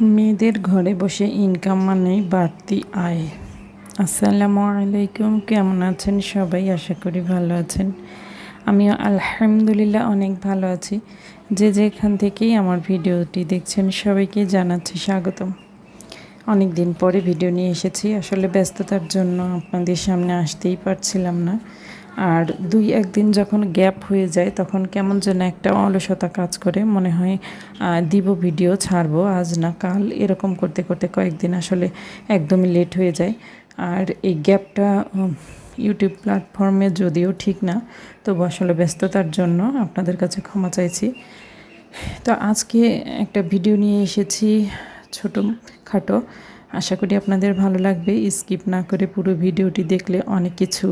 মেয়েদের ঘরে বসে ইনকাম মানেই বাড়তি আয়। আসসালামু আলাইকুম, কেমন আছেন সবাই? আশা করি ভালো আছেন। আমিও আলহামদুলিল্লাহ অনেক ভালো আছি। যে যেখান থেকেই আমার ভিডিওটি দেখছেন, সবাইকে জানাচ্ছি স্বাগতম। অনেক দিন পরে ভিডিও নিয়ে এসেছি। আসলে ব্যস্ততার জন্য আপনাদের সামনে আসতেই পারছিলাম না। আর দুই একদিন যখন গ্যাপ হয়ে যায়, তখন কেমন যেন একটা অলসতা কাজ করে। মনে হয় দিব ভিডিও ছাড়বো আজ না কাল। এরকম করতে করতে কয়েকদিন আসলে একদমই লেট হয়ে যায়। আর এই গ্যাপটা ইউটিউব প্ল্যাটফর্মে যদিও ঠিক না, তবু আসলে ব্যস্ততার জন্য আপনাদের কাছে ক্ষমা চাইছি। তো আজকে একটা ভিডিও নিয়ে এসেছি ছোট খাটো। আশা করি আপনাদের ভালো লাগবে। স্কিপ না করে পুরো ভিডিওটি দেখলে অনেক কিছু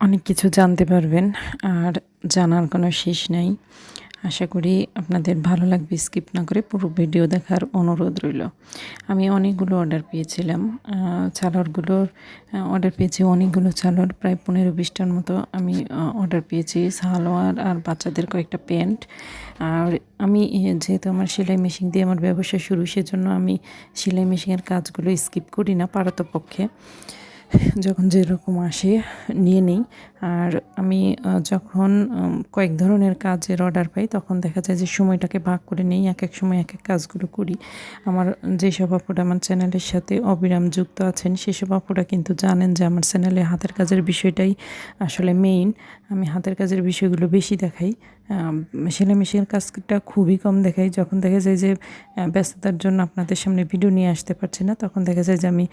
অনেক কিছু জানতে পারবেন আর জানার কোনো শেষ নেই। আশা করি আপনাদের ভালো লাগবে স্কিপ না করে পুরো ভিডিও দেখার অনুরোধ রইল। আমি অনেকগুলো অর্ডার পেয়েছিলাম আহ, চাদরগুলোর অর্ডার পেয়েছি অনেকগুলো চাদর প্রায় পনেরো বিশটার মতো আমি অর্ডার পেয়েছি। সালোয়ার আর বাচ্চাদের কয়েকটা প্যান্ট। আর আমি যেহেতু আমার সেলাই মেশিন দিয়ে আমার ব্যবসা শুরু সেজন্য আমি সেলাই মেশিনের কাজগুলো স্কিপ করি না পারতপক্ষে। যখন যেরকম আসে, নিয়ে নিই। আর আমি যখন কয়েক ধরনের কাজের অর্ডার পাই, তখন দেখা যায় যে সময়টাকে ভাগ করে নেই এক এক সময় এক এক কাজগুলো করি। আমার যেসব আপুরা আমার চ্যানেলের সাথে অবিরাম যুক্ত আছেন, সেসব আপুরা কিন্তু জানেন যে আমার চ্যানেলে হাতের কাজের বিষয়টাই আসলে মেইন আমি হাতের কাজের বিষয়গুলো বেশি দেখাই। মেশিনের কাজটা খুবই কম দেখাই যখন দেখা যায় যে ব্যস্ততার জন্য আপনাদের সামনে ভিডিও নিয়ে আসতে পারছি না, তখন দেখা যায় যে আমি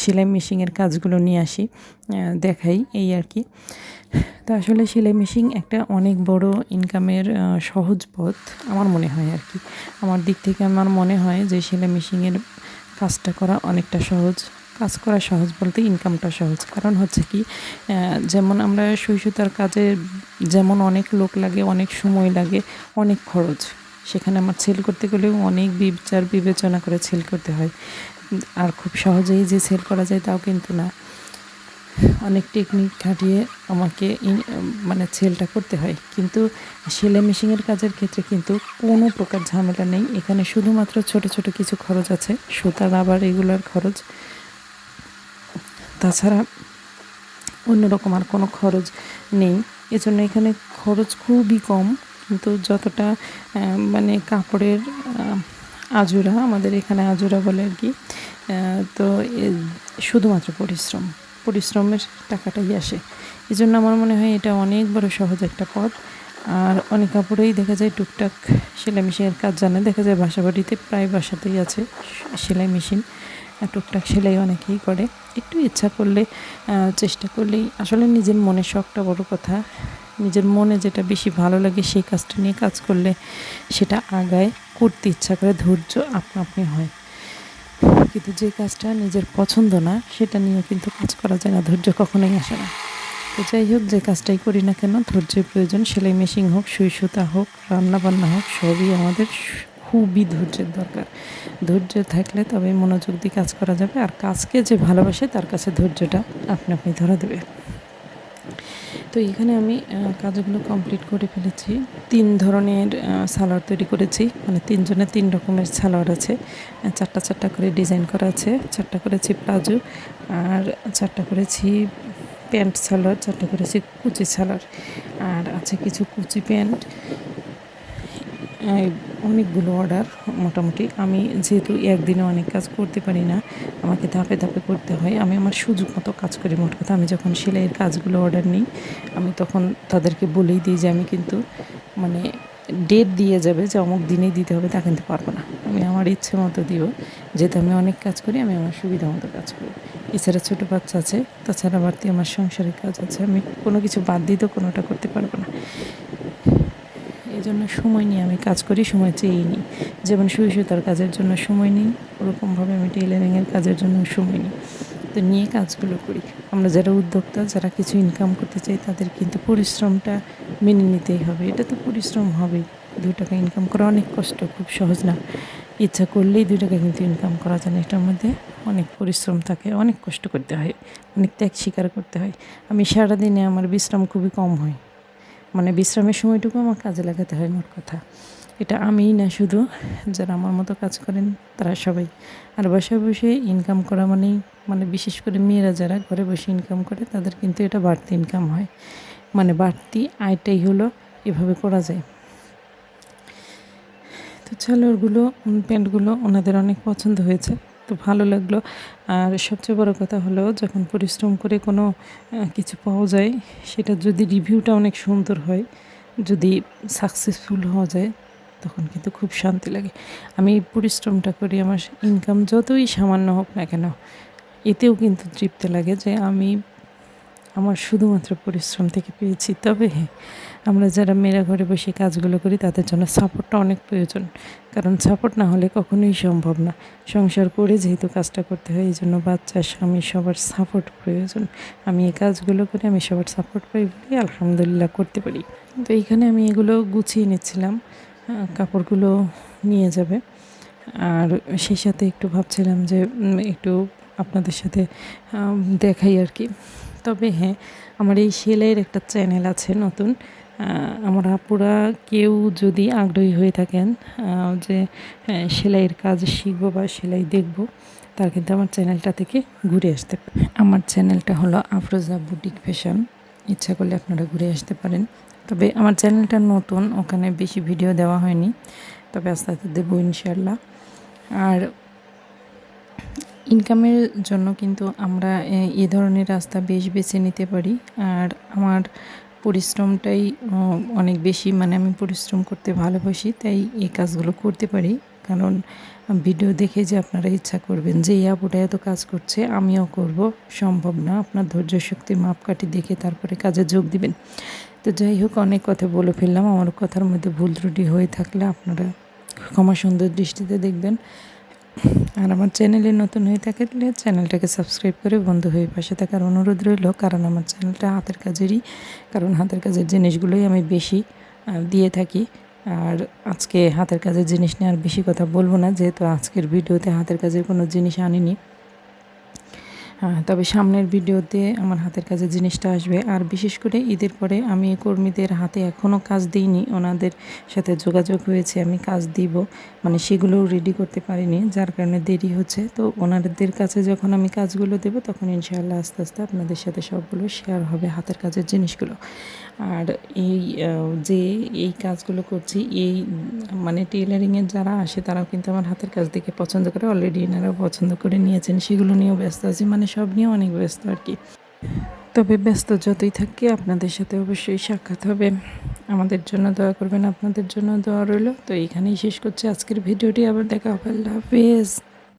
সেলাই মেশিনের কাজগুলো নিয়ে আসি দেখাই এই আর কি। তো আসলে সেলাই মেশিন একটা অনেক বড় ইনকামের সহজ পথ, আমার মনে হয় আর কি। আমার দিক থেকে আমার মনে হয় যে, সেলাই মেশিনের কাজটা করা অনেকটা সহজ। কাজ করা সহজ বলতে ইনকামটা সহজ। কারণ হচ্ছে কি যেমন আমরা সুই সুতার কাজে যেমন অনেক লোক লাগে, অনেক সময় লাগে, অনেক খরচ। সেখানে আমার সেল করতে গেলেও অনেক বিচার বিবেচনা করে সেল করতে হয়। আর খুব সহজেই যে সেল করা যায় তাও কিন্তু না। অনেক টেকনিক খাটিয়ে আমাকে মানে সেলটা করতে হয়। কিন্তু সেলাই মেশিনের কাজের ক্ষেত্রে কিন্তু কোনো প্রকার ঝামেলা নেই। এখানে শুধুমাত্র ছোট ছোট কিছু খরচ আছে। সুতার আবার এগুলার খরচ। তাছাড়া অন্যরকম আর কোনো খরচ নেই। এজন্য এখানে খরচ খুবই কম। কিন্তু যতটা মানে কাপড়ের আজুরা, আমাদের এখানে আজুরা বলে আর কি তো শুধুমাত্র পরিশ্রম। পরিশ্রমের টাকাটাই আসে। এই জন্য আমার মনে হয় এটা অনেক বড় সহজ একটা পথ। আর অনেক কাপড়েই দেখা যায় টুকটাক সেলাই মেশিনের কাজ জানে। দেখা যায় বাসা বাড়িতে প্রায় বাসাতেই আছে সেলাই মেশিন। টুকটাক সেলাই অনেকেই করে। একটু ইচ্ছা করলে চেষ্টা করলেই। আসলে নিজের মনের শখটা বড় কথা। নিজের মনে যেটা বেশি ভালো লাগে সেই কাজটা নিয়ে কাজ করলে সেটা আগায় করতে ইচ্ছা করে, ধৈর্য আপনা আপনি হয়। কিন্তু যে কাজটা নিজের পছন্দ না, সেটা নিয়ে কিন্তু কাজ করা যায় না, ধৈর্য কখনোই আসে না। তো যাই হোক, যে কাজটাই করি না কেন, ধৈর্যের প্রয়োজন, সেলাই মেশিন হোক, সুই সুতা হোক রান্না বান্না হোক, সবই আমাদের খুবই ধৈর্যের দরকার। ধৈর্য থাকলে তবে মনোযোগ দিয়ে কাজ করা যাবে আর কাজকে যে ভালোবাসে তার কাছে ধৈর্যটা আপনি আপনি ধরা দেবে। তো এখানে আমি কাজগুলো কমপ্লিট করে ফেলেছি। তিন ধরনের সালোয়ার তৈরি করেছি। মানে তিনজনের তিন রকমের সালোয়ার আছে। চারটা চারটা করে ডিজাইন করা আছে। চারটা করেছি প্লাজো আর চারটা করেছি প্যান্ট সালোয়ার, চারটা করেছি কুচি সালোয়ার। আর আছে কিছু কুচি প্যান্ট। অনেকগুলো অর্ডার মোটামুটি। আমি যেহেতু একদিনে অনেক কাজ করতে পারি না, আমাকে ধাপে ধাপে করতে হয়। আমি আমার সুযোগ মতো কাজ করি, মোট কথা। আমি যখন সেলাইয়ের কাজগুলো অর্ডার নিই, আমি তখন তাদেরকে বলেই দিই যে, আমি কিন্তু মানে ডেট দিয়ে যাবে যে, অমুক দিনেই দিতে হবে, তা কিন্তু পারব না। আমি আমার ইচ্ছে মতো দিব। যেহেতু আমি অনেক কাজ করি, আমি আমার সুবিধা মতো কাজ করি। এছাড়া ছোটো বাচ্চা আছে, তাছাড়া বাড়তি আমার সংসারের কাজ আছে। আমি কোনো কিছু বাদ দিতেও কোনোটা করতে পারব না। জন্য সময় নিয়ে আমি কাজ করি, সময় চেয়েই নিই। যেমন সুতার কাজের জন্য সময় নিই, ওরকমভাবে আমি টেলারিংয়ের কাজের জন্য সময় নিই। তো নিয়ে কাজগুলো করি। আমরা যারা উদ্যোক্তা, যারা কিছু ইনকাম করতে চাই, তাদের কিন্তু পরিশ্রমটা মেনে নিতেই হবে। এটা তো পরিশ্রম হবেই। দু টাকা ইনকাম করা অনেক কষ্ট, খুব সহজ না। ইচ্ছা করলেই দুই টাকা কিন্তু ইনকাম করা যায় না। এটার মধ্যে অনেক পরিশ্রম থাকে, অনেক কষ্ট করতে হয়, অনেক ত্যাগ স্বীকার করতে হয়। আমি সারাদিনে আমার বিশ্রাম খুবই কম হয়। মানে বিশ্রামের সময়টুকু আমার কাজে লাগাতে হয় মোট কথা। এটা আমিই না শুধু যারা আমার মতো কাজ করেন তারা সবাই। আর বসে বসে ইনকাম করা মানেই মানে বিশেষ করে মেয়েরা যারা ঘরে বসে ইনকাম করে তাদের কিন্তু এটা বাড়তি ইনকাম হয়। মানে বাড়তি আয়টাই হলো এভাবে করা যায়। তো ছালোয়ারগুলো উম, প্যান্টগুলো ওনাদের অনেক পছন্দ হয়েছে। তো ভালো লাগল। আর সবচেয়ে বড় কথা হলো, যখন পরিশ্রম করে কোনো কিছু পাওয়া যায়, সেটা যদি রিভিউটা অনেক সুন্দর হয়, যদি সাকসেসফুল হওয়া যায়, তখন কিন্তু খুব শান্তি লাগে। আমি পরিশ্রমটা করি, আমার ইনকাম যতই সামান্য হোক না কেন, এতেও কিন্তু তৃপ্তি লাগে যে আমি আমার শুধুমাত্র পরিশ্রম থেকে পেয়েছি। তবে আমরা যারা মেয়েরা ঘরে বসে কাজগুলো করি, তাদের জন্য সাপোর্টটা অনেক প্রয়োজন। কারণ সাপোর্ট না হলে কখনোই সম্ভব না। সংসার করে যেহেতু কাজটা করতে হয়, এই জন্য বাচ্চা, স্বামী সবার সাপোর্ট প্রয়োজন। আমি এই কাজগুলো করে আমি সবার সাপোর্ট পাই বলে আলহামদুলিল্লাহ করতে পারি। তো এইখানে আমি এগুলো গুছিয়ে নিচ্ছিলাম। কাপড়গুলো নিয়ে যাবে। আর সেই সাথে একটু ভাবছিলাম যে একটু আপনাদের সাথে দেখাই আর কি। তবে হ্যাঁ আমার এই সেলাইয়ের একটা চ্যানেল আছে নতুন। আমার আপুরা কেউ যদি আগ্রহী হয়ে থাকেন যে সেলাইয়ের কাজ শিখব বা সেলাই দেখব, তার কিন্তু আমার চ্যানেলটা থেকে ঘুরে আসতে আমার চ্যানেলটা হলো আফরোজা বুটিক ফ্যাশন। ইচ্ছা করলে আপনারা ঘুরে আসতে পারেন। তবে আমার চ্যানেলটা নতুন, ওখানে বেশি ভিডিও দেওয়া হয়নি। তবে আস্তে আস্তে দেবো ইনশাল্লাহ আর ইনকামের জন্য কিন্তু আমরা এ- ধরনের রাস্তা বেশ বেছে নিতে পারি। আর আমার পরিশ্রমটাই অনেক বেশি মানে আমি পরিশ্রম করতে ভালোবাসি, তাই এই কাজগুলো করতে পারি। কারণ, ভিডিও দেখে যে আপনারা ইচ্ছা করবেন যে, এই আপুটা এত কাজ করছে, আমিও করব। সম্ভব না। আপনার ধৈর্য শক্তির মাপকাঠি দেখে তারপরে কাজে যোগ দিবেন। তো যাই হোক, অনেক কথা বলে ফেললাম। আমার কথার মধ্যে ভুল ত্রুটি হয়ে থাকলে আপনারা ক্ষমা সুন্দর দৃষ্টিতে দেখবেন। আর আমার চ্যানেলে নতুন হয়ে থাকলে চ্যানেলটাকে সাবস্ক্রাইব করে বন্ধু হয়ে পাশে থাকার অনুরোধ রইল, কারণ আমার চ্যানেলটা হাতের কাজেরই, কারণ হাতের কাজের জিনিসগুলোই আমি বেশি দিয়ে থাকি। আর আজকে হাতের কাজের জিনিস নিয়ে আর বেশি কথা বলব না, যেহেতু আজকের ভিডিওতে হাতের কাজের কোনো জিনিস আনিনি। তবে সামনের ভিডিওতে আমার হাতের কাজের জিনিসটা আসবে। আর বিশেষ করে ঈদের পরে আমি কর্মীদের হাতে এখনও কাজ দিইনি, ওনাদের সাথে যোগাযোগ হয়েছে, আমি কাজ দিব। মানে সেগুলোও রেডি করতে পারিনি, যার কারণে দেরি হচ্ছে। তো ওনাদের কাছে যখন আমি কাজগুলো দেবো, তখন ইনশাআল্লাহ আস্তে আস্তে আপনাদের সাথে সবগুলো শেয়ার হবে হাতের কাজের জিনিসগুলো। আর এই যে এই কাজগুলো করছি, এই মানে টেলারিংয়ের যারা আসে, তারাও কিন্তু আমার হাতের কাজ দেখে পছন্দ করে। অলরেডি এনারাও পছন্দ করে নিয়েছেন, সেগুলো নিয়েও ব্যস্ত আছি। মানে সব নিয়ে অনেক ব্যস্ত আর কি। তবে ব্যস্ত যতই থাকি, আপনাদের সাথে অবশ্যই সাক্ষাৎ হবে। আমাদের জন্য দোয়া করবেন, আপনাদের জন্য দোয়া রইল। তো এখানেই শেষ করছি। আজকের ভিডিওটি আবার দেখা হবে। আল্লাহ হাফেজ।